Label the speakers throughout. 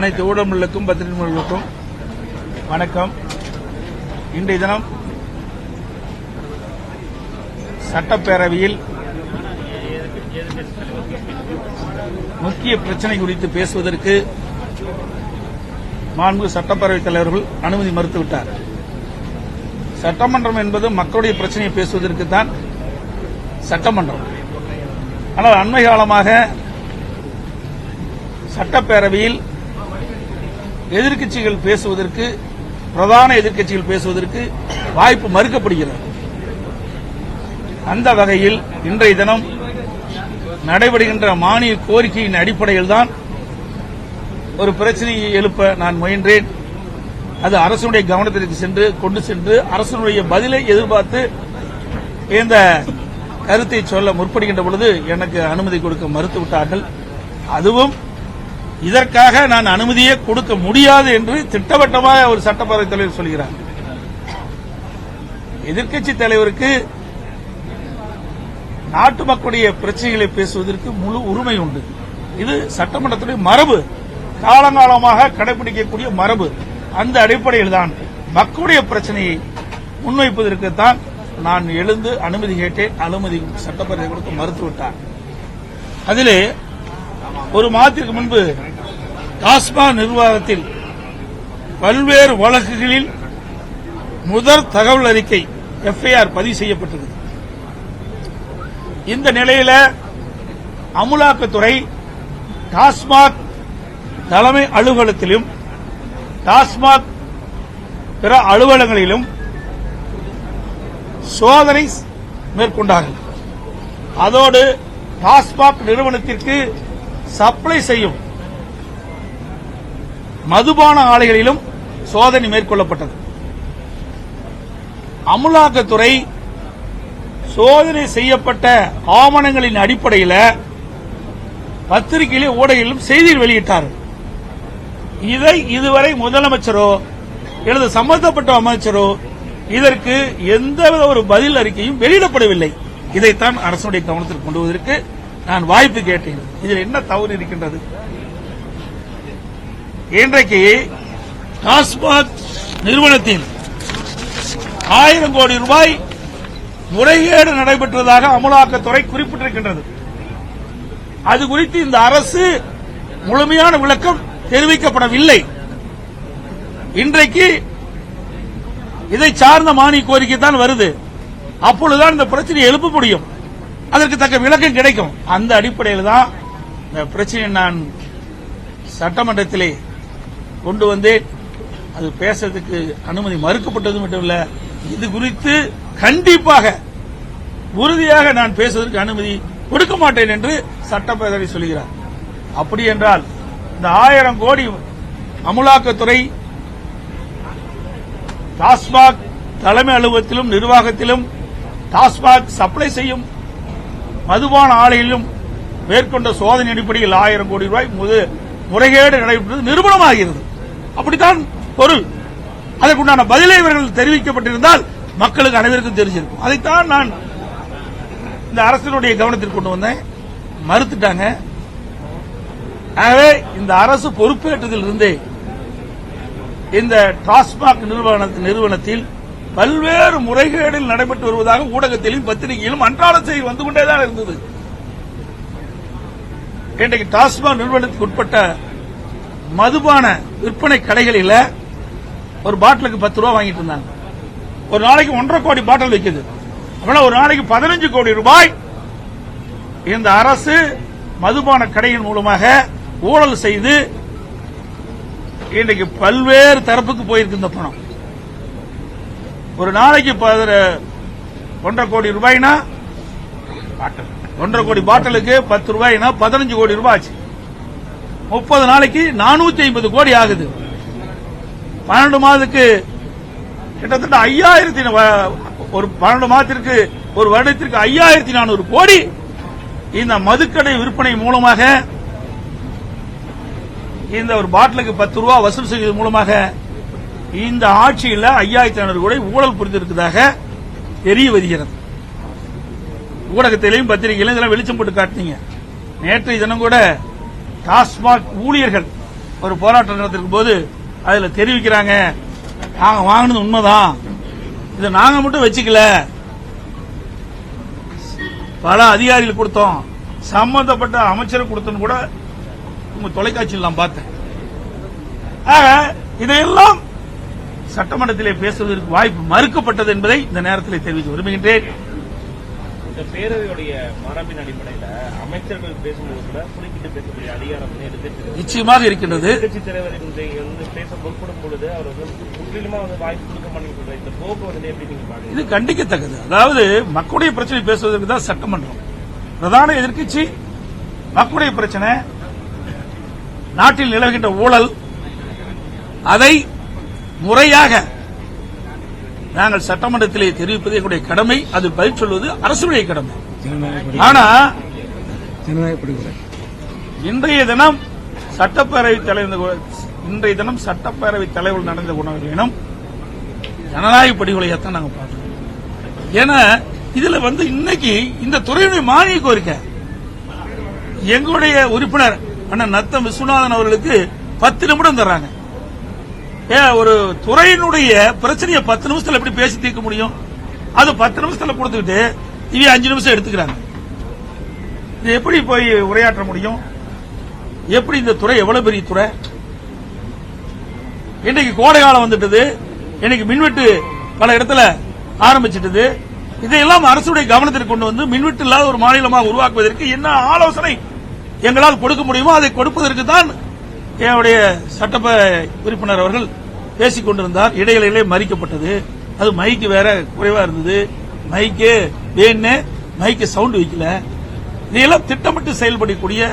Speaker 1: அனைத்து ஊடகங்களுக்கும் பத்திரிகைகளுக்கும் வணக்கம். இன்றைய தினம் சட்டப்பேரவையில் முக்கிய பிரச்சனை குறித்து பேசுவதற்கு மாண்பு சட்டப்பேரவைத் தலைவர்கள் அனுமதி மறுத்துவிட்டார். சட்டமன்றம் என்பது மக்களுடைய பிரச்சனையை பேசுவதற்கு தான் சட்டமன்றம். ஆனால் அண்மை காலமாக சட்டப்பேரவையில் எதிர்க்கட்சிகள் பேசுவதற்கு பிரதான எதிர்க்கட்சிகள் பேசுவதற்கு வாய்ப்பு மறுக்கப்படுகிறது. அந்த வகையில் இன்றைய தினம் நடைபெறுகின்ற மானிய கோரிக்கையின் அடிப்படையில் தான் ஒரு பிரச்சனையை எழுப்ப நான் முயன்றேன். அது அரசுடைய கவனத்திற்கு சென்று கொண்டு சென்று அரசனுடைய பதிலை எதிர்பார்த்து இந்த கருத்தை சொல்ல முற்படுகின்ற பொழுது எனக்கு அனுமதி கொடுக்க மறுத்துவிட்டார்கள். அதுவும் இதற்காக நான் அனுமதியே கொடுக்க முடியாது என்று திட்டவட்டமாக ஒரு சட்டப்பேரவை தலைவர் சொல்கிறார். எதிர்க்கட்சி தலைவருக்கு நாட்டு மக்களுடைய பிரச்சனைகளை பேசுவதற்கு முழு உரிமை உண்டு. இது சட்டமன்றத்துடைய மரபு. காலங்காலமாக கடைபிடிக்கக்கூடிய மரபு. அந்த அடிப்படையில் தான் மக்களுடைய பிரச்சனையை முன்வைப்பதற்குத்தான் நான் எழுந்து அனுமதி கேட்டேன். அனுமதி சட்டப்பேரவை கொடுத்து மறுத்துவிட்டார் அதிலே ஒரு மாதத்திற்கு முன்பு டாஸ்மாக் நிர்வாகத்தில் பல்வேறு வழக்குகளில் முதற் தகவல் அறிக்கை எஃப்ஐஆர் பதிவு செய்யப்பட்டது இந்த நிலையில அமுலாக்கத்துறை டாஸ்மாக் தலைமை அலுவலகத்திலும் டாஸ்மாக் பிற அலுவலகங்களிலும் சோதனை மேற்கொண்டார்கள். அதோடு டாஸ்மாக் நிறுவனத்திற்கு சப்ளை செய்யும் மதுபான ஆலைகளிலும் சோதனை மேற்கொள்ளப்பட்டது. அமலாக்கத்துறை சோதனை செய்யப்பட்ட ஆவணங்களின் அடிப்படையில் பத்திரிகையிலும் ஊடகிலும் செய்தியில் வெளியிட்டார்கள் இதை இதுவரை முதலமைச்சரோ எனது சம்பந்தப்பட்ட அமைச்சரோ இதற்கு எந்தவித ஒரு பதில் அறிக்கையும் வெளியிடப்படவில்லை. இதைத்தான் அரசுடைய கவனத்தில் கொண்டு வருவதற்கு நான் வாய்ப்பு கேட்டேன். இதில் என்ன தவறு இருக்கின்றது? இன்றைக்கு டாஸ்மாக் நிறுவனத்தின் ஆயிரம் கோடி ரூபாய் முறைகேடு நடைபெற்றதாக அமலாக்கத்துறை குறிப்பிட்டிருக்கின்றது. அது குறித்து இந்த அரசு முழுமையான விளக்கம் தெரிவிக்கப்படவில்லை. இன்றைக்கு இதை சார்ந்த மானிய கோரிக்கை தான் வருது. அப்பொழுதுதான் இந்த பிரச்சனையை எழுப்ப முடியும். அதற்கு தக்க விளக்கம் கிடைக்கும். அந்த அடிப்படையில் தான் இந்த பிரச்சனையை நான் சட்டமன்றத்திலே கொண்டு வந்து அது பேசுறதுக்கு அனுமதி மறுக்கப்பட்டது மட்டும் இல்ல இது குறித்து கண்டிப்பாக உறுதியாக நான் பேசுவதற்கு அனுமதி கொடுக்க மாட்டேன் என்று சட்டப்பேரவை சொல்கிறார் அப்படி என்றால் இந்த ஆயிரம் கோடி அமலாக்கத்துறை டாஸ்மாக் தலைமை அலுவலகத்திலும் நிர்வாகத்திலும் டாஸ்மாக் சப்ளை செய்யும் மதுபான ஆலையிலும் மேற்கொண்ட சோதனை அடிப்படையில் ஆயிரம் கோடி ரூபாய் முது- முறைகேடு நடைபெற்றது நிரூபணமாகிறது. அப்படித்தான் பொருள். அதற்குண்டான பதிலை இவர்கள் தெரிவிக்கப்பட்டிருந்தால் மக்களுக்கு அனைவருக்கும் தெரிஞ்சிருக்கும். அதைத்தான் நான் இந்த அரசினுடைய கவனத்திற்கு கொண்டு வந்தேன். மறுத்துட்டாங்க. ஆகவே இந்த அரசு பொறுப்பேற்றதிலிருந்தே இந்த டாஸ்மாக் நிறுவனத்தில் பல்வேறு முறைகேடில் நடைபெற்று வருவதாக ஊடகத்திலும் பத்திரிகையிலும் அன்றாட செய்தி வந்து கொண்டேதான் இருந்தது. இன்றைக்கு டாஸ்மாக் நிறுவனத்துக்கு உட்பட்ட மதுபான விற்பனை கடைகளில் ஒரு பாட்டிலுக்கு பத்து ரூபா வாங்கிட்டு இருந்தாங்க. ஒரு நாளைக்கு ஒன்றரை கோடி பாட்டில் விற்குது அப்படின்னா ஒரு நாளைக்கு பதினஞ்சு கோடி ரூபாய் இந்த அரசு மதுபான கடையின் மூலமாக ஊழல் செய்து இன்றைக்கு பல்வேறு தரப்புக்கு போயிருக்கு இந்த பணம். ஒரு நாளைக்கு ஒன்றரை கோடி ரூபாய்னா ஒன்றரை கோடி பாட்டிலுக்கு பத்து ரூபாய்னா பதினஞ்சு கோடி ரூபாய் ஆச்சு முப்பது நாளைக்கு நானூத்தி ஐம்பது கோடி ஆகுது. பன்னெண்டு மாதத்துக்கு கிட்டத்தட்ட ஐயாயிரத்தி ஒரு பன்னெண்டு மாதத்திற்கு ஒரு வருடத்திற்கு ஐயாயிரத்தி நானூறு கோடி இந்த மதுக்கடை விற்பனை மூலமாக இந்த ஒரு பாட்டிலுக்கு பத்து ரூபா வசூல் செய்வது மூலமாக இந்த ஆட்சியில் ஐயாயிரத்தி ஐநூறு கோடி ஊழல் புரிந்திருப்பதாக தெரிய வருகிறது. ஊடகத்திலையும் பத்திரிகையிலும் இதெல்லாம் வெளிச்சம் போட்டு காட்டினீங்க. நேற்றைய தினம் கூட டாஸ்மாக் ஊழியர்கள் ஒரு போராட்டம் நடத்திருக்கும் போது அதில் தெரிவிக்கிறாங்க நாங்கள் வாங்கினது உண்மைதான். இதை நாங்கள் மட்டும் வச்சுக்கல. பல அதிகாரிகள் கொடுத்தோம். சம்பந்தப்பட்ட அமைச்சர் கொடுத்தோன்னு கூட உங்க தொலைக்காட்சியில் நான் பார்த்தேன். ஆக இதையெல்லாம் சட்டமன்றத்திலே பேசுவதற்கு வாய்ப்பு மறுக்கப்பட்டது என்பதை இந்த நேரத்தில் தெரிவிக்க விரும்புகின்றேன்.
Speaker 2: இந்த பேரவையுடைய மரபின் அடிப்படையில அமைச்சர்கள் பேசும்போது கூட குறுக்கிட்டு பேசக்கூடிய அதிகாரம் வந்து
Speaker 1: நிச்சயமாக இருக்கின்றது.
Speaker 2: எதிர்கட்சி தலைவர் வந்து பேச முற்படும் பொழுது அவர் வந்து முற்றிலுமா வந்து வாய்ப்பு கொடுக்க மாட்டேங்குது. இந்த போக்கு வந்து எப்படி நீங்க
Speaker 1: இது கண்டிக்கத்தக்கது. அதாவது மக்களுடைய பிரச்சனை பேசுவதற்கு தான் சட்டமன்றம். பிரதான எதிர்க்கட்சி மக்களுடைய பிரச்சனை நாட்டில் நிலவுகின்ற ஊழல் அதை முறையாக நாங்கள் சட்டமன்றத்திலே தெரிவிப்பது எங்களுடைய கடமை. அது பதில் சொல்வது அரசுடைய கடமை. ஆனா இன்றைய தினம் சட்டப்பேரவை தலைவர் இன்றைய தினம் சட்டப்பேரவை தலைவர் நடந்த குணங்களினும் ஜனநாயக படிகளையத்தான் நாங்க பார்க்கிறோம் ஏன்னா இதுல வந்து இன்னைக்கு இந்த துறையுடைய மானிய கோரிக்கை. எங்களுடைய உறுப்பினர் அண்ணன் நத்தம் விஸ்வநாதன் அவர்களுக்கு பத்து நிமிடம் தர்றாங்க. ஒரு துறையினுடைய பிரச்சனையை பத்து நிமிஷத்துல எப்படி பேசி தீர்க்க முடியும்? அது பத்து நிமிஷத்துல கொடுத்துக்கிட்டு இவ அஞ்சு நிமிஷம் எடுத்துக்கிறாங்க. இது எப்படி போய் உரையாற்ற முடியும்? எப்படி இந்த துறை எவ்வளவு பெரிய துறை? இன்னைக்கு கோடை காலம் வந்துட்டது. இன்னைக்கு மின்வெட்டு பல இடத்துல ஆரம்பிச்சிட்டது. இதையெல்லாம் அரசுடைய கவனத்திற்கு கொண்டு வந்து மின்வெட்டு இல்லாத ஒரு மாநிலமாக உருவாக்குவதற்கு என்ன ஆலோசனை எங்களால் கொடுக்க முடியுமோ அதை கொடுப்பதற்கு தான் என்னுடைய சட்டப்ப உறுப்பினர் அவர்கள் பேசிக் கொண்டிருந்தார். இடையிலே மறிக்கப்பட்டது. அது மைக்கு வேற குறைவா இருந்தது. மைக்கு வேணு மைக்கு சவுண்ட் வைக்கல. இதையெல்லாம் திட்டமிட்டு செயல்படக்கூடிய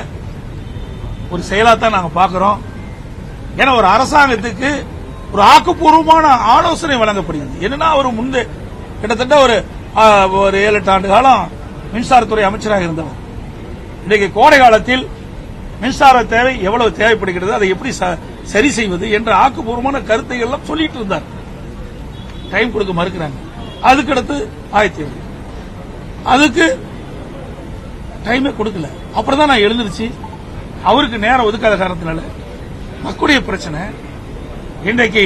Speaker 1: ஒரு செயலாத்தான் நாங்க பார்க்குறோம். ஏன்னா ஒரு அரசாங்கத்துக்கு ஒரு ஆக்கப்பூர்வமான ஆலோசனை வழங்கப்படுகிறது. என்னன்னா அவர் முன்பு கிட்டத்தட்ட ஒரு ஒரு ஏழு எட்டு ஆண்டு காலம் மின்சாரத்துறை அமைச்சராக இருந்தவர். இன்றைக்கு கோடை காலத்தில் மின்சார தேவை எவ்வளவு தேவைப்படுகிறது அதை எப்படி சரி செய்வது என்ற ஆக்கப்பூர்வமான கருத்தை எல்லாம் சொல்லிட்டு இருந்தார். டைம் கொடுக்க மறுக்கிறாங்க. அதுக்கடுத்து ஆயிரத்தி ஏழு அதுக்கு டைமே கொடுக்கல. அப்புறம் தான் நான் எழுந்திருச்சு. அவருக்கு நேரம் ஒதுக்காத காரணத்தினால மக்களுடைய பிரச்சனை. இன்றைக்கு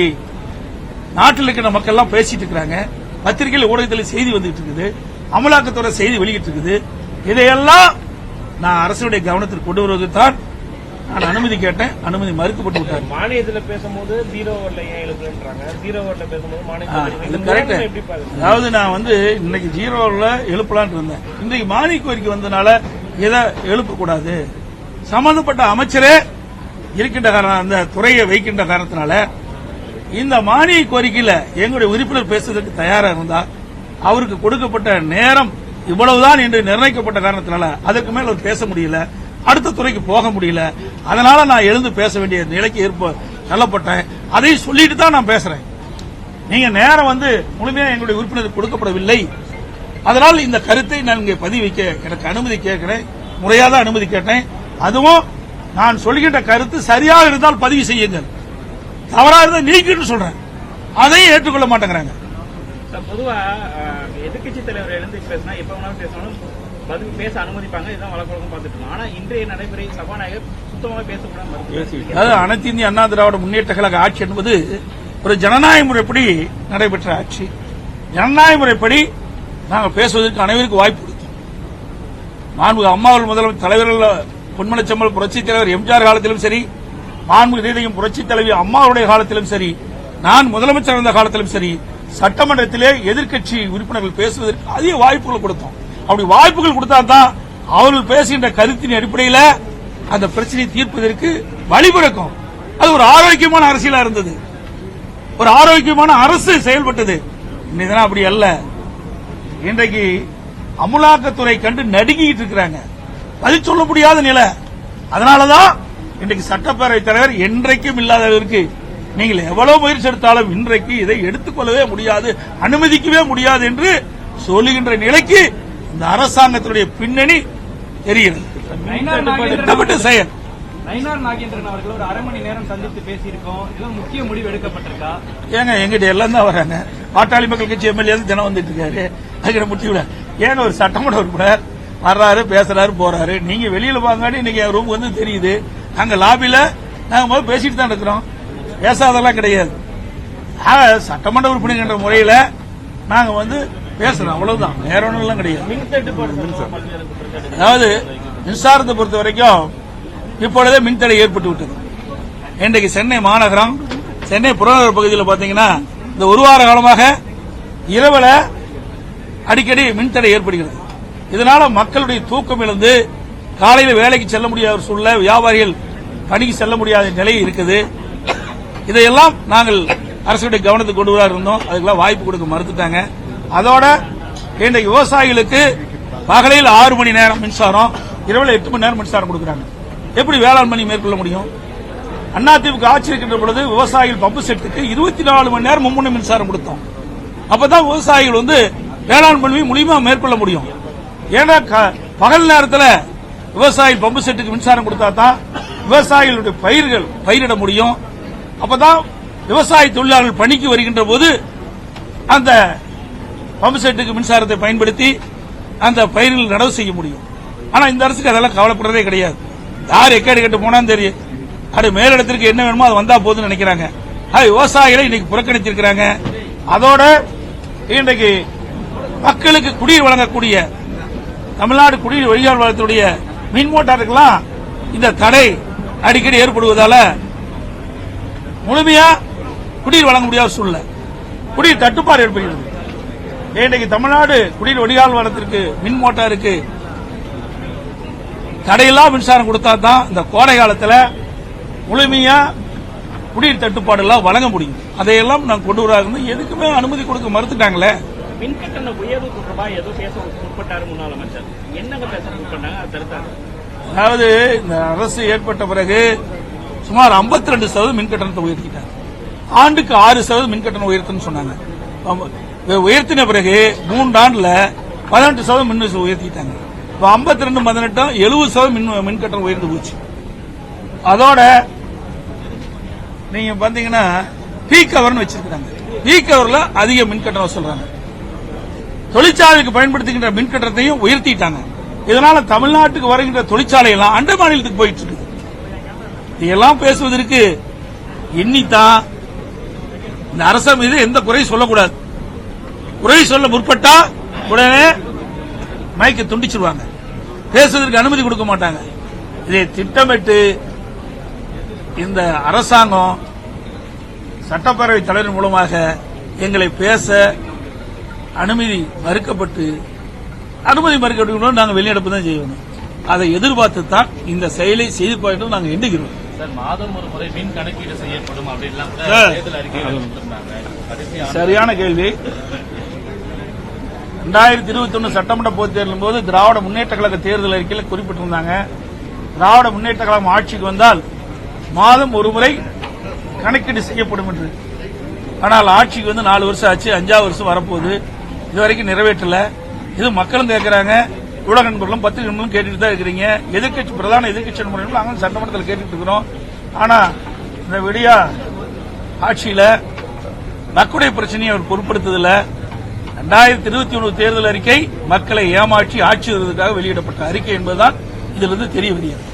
Speaker 1: நாட்டில் இருக்கிற மக்கள் எல்லாம் பேசிட்டு இருக்கிறாங்க. பத்திரிகையில் ஊடகத்தில் செய்தி வந்துட்டு இருக்குது. அமலாக்கத்துறை செய்தி வெளியிட்டு இருக்குது. இதையெல்லாம் நான் அரசுடைய கவனத்திற்கு கொண்டு வருவதற்கு தான் நான் அனுமதி கேட்டேன். அனுமதி மறுக்கப்பட்டு விட்டார்.
Speaker 2: மானியத்துல பேசும்போது ஜீரோ ஓவர்ல ஏன் எழுப்புன்றாங்க ஜீரோ ஓவர்ல பேசும்போது
Speaker 1: கரெக்ட் அதாவது நான் வந்து இன்னைக்கு ஜீரோவில் எழுப்பலாம்னு இருந்தேன். இன்றைக்கு மானிய கோரிக்கை வந்தனால இதை எழுப்பக்கூடாது? சம்பந்தப்பட்ட அமைச்சரே இருக்கின்ற காரணம் அந்த துறையை வைக்கின்ற காரணத்தினால இந்த மானிய கோரிக்கையில எங்களுடைய உறுப்பினர் பேசுவதற்கு தயாரா இருந்தா அவருக்கு கொடுக்கப்பட்ட நேரம் இவ்வளவுதான் என்று நிர்ணயிக்கப்பட்ட காரணத்தினால அதற்கு மேல் அவர் பேச முடியல அடுத்த துறைக்கு போக முடியல. அதனால நான் எழுந்து பேச வேண்டிய நிலைக்கு ஏற்ப தள்ளப்பட்டேன். அதையும் சொல்லிட்டு தான் நான் பேசுறேன். நீங்க நேரம் வந்து முழுமையா எங்களுடைய உறுப்பினருக்கு கொடுக்கப்படவில்லை. அதனால் இந்த கருத்தை நான் இங்கே பதிவிக்க எனக்கு அனுமதி கேட்கிறேன். முறையாக தான் அனுமதி கேட்டேன். அதுவும் நான் சொல்கின்ற கருத்து சரியாக இருந்தால் பதிவு செய்யுங்கள். தவறாக இருந்தால் நீக்கிட்டு சொல்றேன். அதையும் ஏற்றுக்கொள்ள மாட்டேங்கிறாங்க.
Speaker 3: பொதுவா எதிர்கட்சி எதிர்க்கட்சி தலைவர் எழுந்து பேசினா எப்ப வேணாலும் பேசணும். பதில் பேச அனுமதிப்பாங்க. இதுதான் வழக்கம் பார்த்துட்டு ஆனா இன்றைய நடைமுறை சபாநாயகர் சுத்தமாக பேசக்கூடாது
Speaker 1: அதாவது அனைத்து இந்திய அண்ணா திராவிட முன்னேற்ற கழக ஆட்சி என்பது ஒரு ஜனநாயக முறைப்படி நடைபெற்ற ஆட்சி. ஜனநாயக முறைப்படி நாங்கள் பேசுவதற்கு அனைவருக்கும் வாய்ப்பு கொடுத்தோம். மாண்பு அம்மாவல் முதல்வர் தலைவர்கள் பொன்மனச்சம்மல் புரட்சித் தலைவர் எம்ஜிஆர் காலத்திலும் சரி மாண்பு நீதியும் புரட்சித் தலைவி அம்மாவுடைய காலத்திலும் சரி நான் முதலமைச்சர் இருந்த காலத்திலும் சரி சட்டமன்றத்திலே எதிர்க்கட்சி உறுப்பினர்கள் பேசுவதற்கு அதிக வாய்ப்புகள் கொடுத்தோம். அப்படி வாய்ப்புகள் கொடுத்தா தான் அவர்கள் பேசுகின்ற கருத்தின் அடிப்படையில் அந்த பிரச்சனையை தீர்ப்பதற்கு வழிபிறக்கும் அது ஒரு ஆரோக்கியமான அரசியலா இருந்தது. ஒரு ஆரோக்கியமான அரசு செயல்பட்டது. இன்னைக்கு அப்படி அல்ல. இன்றைக்கு அமலாக்கத்துறை கண்டு நடுங்கிட்டு இருக்கிறாங்க. பதில் சொல்ல முடியாத நிலை. அதனாலதான் இன்றைக்கு சட்டப்பேரவைத் தலைவர் என்றைக்கும் இல்லாதவருக்கு நீங்கள் எவ்வளவு முயற்சி எடுத்தாலும் இன்றைக்கு இதை எடுத்துக்கொள்ளவே முடியாது அனுமதிக்கவே முடியாது என்று சொல்லுகின்ற நிலைக்கு இந்த அரசாங்கத்தினுடைய பின்னணி தெரிகிறது. திட்டமிட்ட செயல்.
Speaker 4: நயினார் நாகேந்திரன் அவர்கள் ஒரு அரை மணி நேரம் சந்தித்து பேசியிருக்கோம். இது ஒரு முக்கிய முடிவு எடுக்கப்பட்டிருக்கா?
Speaker 1: ஏங்க எங்கிட்ட எல்லாம் தான் வராங்க. பாட்டாளி மக்கள் கட்சி எம்எல்ஏ தினம் வந்துட்டு இருக்காரு. அதுக்கு முடிவு ஏங்க ஒரு சட்டமன்ற உறுப்பினர் வர்றாரு பேசுறாரு போறாரு. நீங்க வெளியில வாங்கன்னு இன்னைக்கு ரூம் வந்து தெரியுது. அங்க லாபில நாங்க முதல்ல பேசிட்டு தான் இருக்கிறோம். பேசாதெல்லாம் கிடையாது. சட்டமன்ற உறுப்பினர் முறையில் முறையில நாங்க வந்து பேசுறோம். அவ்வளவுதான். வேற ஒன்றும் கிடையாது. அதாவது மின்சாரத்தை பொறுத்த வரைக்கும் இப்பொழுதே மின்தடை ஏற்பட்டு விட்டது. இன்றைக்கு சென்னை மாநகரம் சென்னை புறநகர் பகுதியில் பாத்தீங்கன்னா இந்த ஒரு வார காலமாக இரவுல அடிக்கடி மின்தடை ஏற்படுகிறது. இதனால மக்களுடைய தூக்கம் இழந்து காலையில் வேலைக்கு செல்ல முடியாத சூழ்நிலை வியாபாரிகள் பணிக்கு செல்ல முடியாத நிலை இருக்குது. இதையெல்லாம் நாங்கள் அரசுடைய கவனத்துக்கு கொண்டு வர இருந்தோம். அதுக்கெல்லாம் வாய்ப்பு கொடுக்க மறுத்துட்டாங்க. அதோட இன்றைக்கு விவசாயிகளுக்கு பகலில் ஆறு மணி நேரம் மின்சாரம் இரவில் எட்டு மணி நேரம் மின்சாரம் கொடுக்குறாங்க. எப்படி வேளாண் பணி மேற்கொள்ள முடியும்? அதிமுக ஆட்சி இருக்கின்ற பொழுது விவசாயிகள் பம்பு செட்டுக்கு இருபத்தி நாலு மணி நேரம் மும்முனை மின்சாரம் கொடுத்தோம். அப்பதான் விவசாயிகள் வந்து வேளாண் மணி முழுமையா மேற்கொள்ள முடியும். ஏன்னா க- பகல் நேரத்தில் விவசாயிகள் பம்பு செட்டுக்கு மின்சாரம் கொடுத்தா தான் விவசாயிகளுடைய பயிர்கள் பயிரிட முடியும். அப்பதான் விவசாய தொழிலாளர்கள் பணிக்கு வருகின்ற போது அந்த பம்பு செட்டுக்கு மின்சாரத்தை பயன்படுத்தி அந்த பயிர்கள் நடவு செய்ய முடியும். ஆனா இந்த அரசுக்கு அதெல்லாம் கவலைப்படுறதே கிடையாது. யார் எக்கேடு கட்டு போனா தெரியும். அது மேலிடத்திற்கு என்ன வேணுமோ அது வந்தா போதுன்னு நினைக்கிறாங்க. அது விவசாயிகளை இன்னைக்கு புறக்கணிச்சிருக்கிறாங்க அதோட இன்றைக்கு மக்களுக்கு குடிநீர் வழங்கக்கூடிய தமிழ்நாடு குடிநீர் வழிகாட்டு வளத்துடைய மின் மோட்டாருக்கெல்லாம் இந்த தடை அடிக்கடி ஏற்படுவதால முழுமையா குடிநீர் வழங்க முடியாத சூழ்நிலை. குடிநீர் தட்டுப்பாடு ஏற்படுகிறது. இன்றைக்கு தமிழ்நாடு குடிநீர் வடிகால் வளத்திற்கு மின் மோட்டாருக்கு தடையில்லா மின்சாரம் கொடுத்தா தான் இந்த கோடை காலத்தில் முழுமையா குடிநீர் தட்டுப்பாடு எல்லாம் வழங்க முடியும். அதையெல்லாம் நான் கொண்டு வராங்க எதுக்குமே அனுமதி கொடுக்க மறுத்துட்டாங்களே.
Speaker 3: மின் கட்டண உயர்வு தொடர்பா ஏதோ பேச முற்பட்டாரு முன்னாள் அமைச்சர். என்னங்க பேச முற்பட்டாங்க?
Speaker 1: அதாவது இந்த அரசு ஏற்பட்ட பிறகு சுமார் 52% ரெண்டு சதவீதம் மின் கட்டணத்தை உயர்த்திட்டாங்க ஆண்டுக்கு ஆறு சதவீதம் மின் கட்டணம் உயர்த்துன்னு சொன்னாங்க. உயர்த்தின பிறகு மூன்றாண்டுல பதினெட்டு சதவீதம் மின் வசூல் உயர்த்திட்டாங்க. இப்ப 52 ரெண்டு பதினெட்டும் எழுபது சதவீதம் மின் மின் கட்டணம் உயர்ந்து போச்சு. அதோட நீங்க பாத்தீங்கன்னா பீக் கவர்னு வச்சிருக்காங்க பீக் கவர்ல அதிக மின் கட்டணம் சொல்றாங்க தொழிற்சாலைக்கு பயன்படுத்துகின்ற மின் கட்டணத்தையும் உயர்த்திட்டாங்க. இதனால தமிழ்நாட்டுக்கு வருகின்ற தொழிற்சாலை எல்லாம் அண்டை மாநிலத்துக்கு போயிட்டு இருக்கு. இதெல்லாம் பேசுவதற்கு எண்ணித்தான் இந்த அரசு மீது எந்த குறையும் சொல்லக்கூடாது. குறை சொல்ல முற்பட்டா உடனே மயக்க துண்டிச்சிருவாங்க. பேசுவதற்கு அனுமதி கொடுக்க மாட்டாங்க. இதை திட்டமிட்டு இந்த அரசாங்கம் சட்டப்பேரவை தலைவர் மூலமாக எங்களை பேச அனுமதி மறுக்கப்பட்டு அனுமதி மறுக்கப்பட்டு நாங்கள் வெளிநடப்பு தான் செய்வோம். அதை எதிர்பார்த்து தான் இந்த செயலை செய்து போயிட்டு நாங்கள் எண்ணுகிறோம்.
Speaker 2: சார் மாதம் ஒரு முறை மின் கணக்கீடு செய்யப்படும் அப்படின்லாம் கூட
Speaker 1: சார்.
Speaker 2: தேர்தல் அறிக்கையில் கொடுத்திருந்தாங்க. கடைசி
Speaker 1: சரியான கேள்வி. ரெண்டாயிரத்தி இருபத்தி ஒன்னு சட்டமன்ற பொதுத் தேர்தலின் போது திராவிட முன்னேற்ற கழக தேர்தல் அறிக்கையில் குறிப்பிட்டிருந்தாங்க. திராவிட முன்னேற்ற கழகம் ஆட்சிக்கு வந்தால் மாதம் ஒரு முறை கணக்கீடு செய்யப்படும் என்று. ஆனால் ஆட்சிக்கு வந்து நாலு வருஷம் ஆச்சு அஞ்சாவது வருஷம் வரப்போகுது. இதுவரைக்கும் நிறைவேற்றல. இது மக்களும் கேட்கறாங்க ஊடக நண்பர்களும் பத்திரிகை நண்பர்களும் கேட்டுட்டு தான் இருக்கிறீங்க. எதிர்க்கட்சி பிரதான எதிர்க்கட்சி நண்பர்களும் நாங்களும் சட்டமன்றத்தில் கேட்டுட்டு இருக்கிறோம். ஆனா இந்த விடியா ஆட்சியில மக்களுடைய பிரச்சனையை அவர் பொருட்படுத்ததில்ல. ரெண்டாயிரத்தி இருபத்தி ஒன்று தேர்தல் அறிக்கை மக்களை ஏமாற்றி ஆட்சி வருவதற்காக வெளியிடப்பட்ட அறிக்கை என்பதுதான் இதிலிருந்து தெரிய வருகிறது.